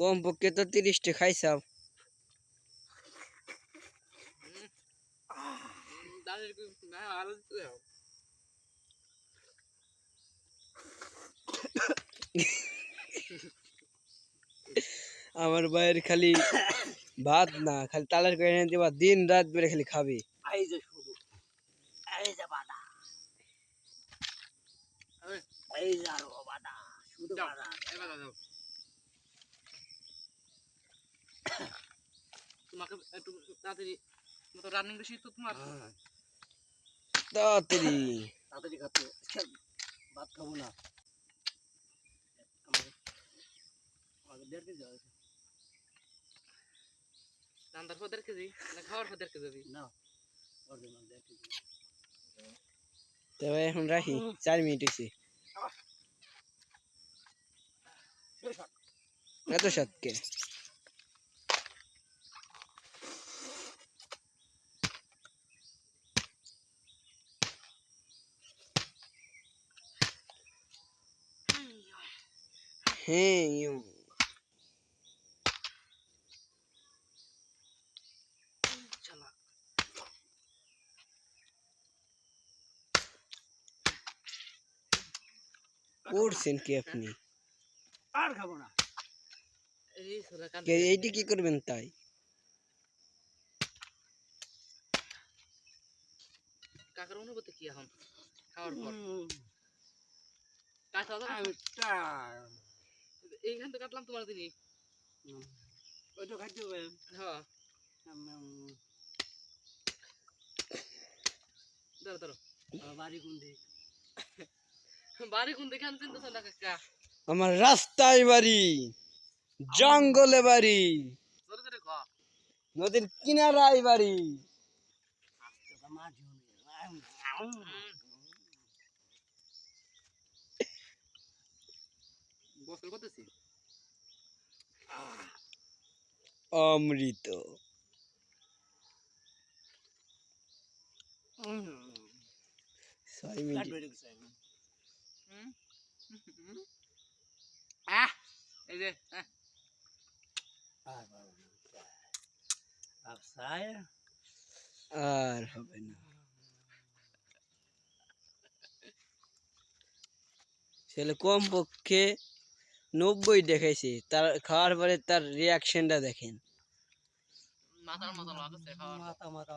কম পক্ষে তো তিরিশটা খাইছাও দাঁড়িয়ে না আরও আমার ভাইয়ের খালি ভাত না খালি তালের করে এনে দিবা দিন রাত বেড়ে খালি খাবি। এই যে শুধু এই তোমাকে একটু তাড়াতাড়ি মতো রানিং বেশি তো তোমার হ্যাঁ, তাড়াতাড়ি। তাড়াতাড়ি খাতে ভাত খাব না। দেড় কেজি আছে পর দেড় কেজি? না খাওয়ার পর দেড় কেজি না অরিজিনাল দেড় কেজি। তবে এখন রাখি। চার মিনিট হয়েছে এত সাতকে। হ্যাঁ ইয়ো। চালা করছেন কি আপনি আর খাবো না এই সোলা কান কে এইটি কি করবেন তাই কাকার অনুভূতি কি এখন খাওয়ার পর হুম, কাটা দাও আমি টায়ার্ড। এইখান তো কাটলাম তোমার দিনই। ওইটা খাইতে হবে। হ্যাঁ। ধরো ধরো। বাড়ি কোন দিক? বাড়ি কোন দেখে আনছেন তো না কাকা? আমার রাস্তায় বাড়ি জঙ্গলে বাড়ি। নদীর কিনারায় বাড়ি। মাঝি করতেছি? অমৃত। ছয় মিনিট। আহ এই যে আর হবে না। ছেলে কম পক্ষে নব্বই দেখাইছি তার খাওয়ার পরে তার রিয়াকশনটা দেখেন মাথার মতো লাগছে খাওয়ার মাথা মাথা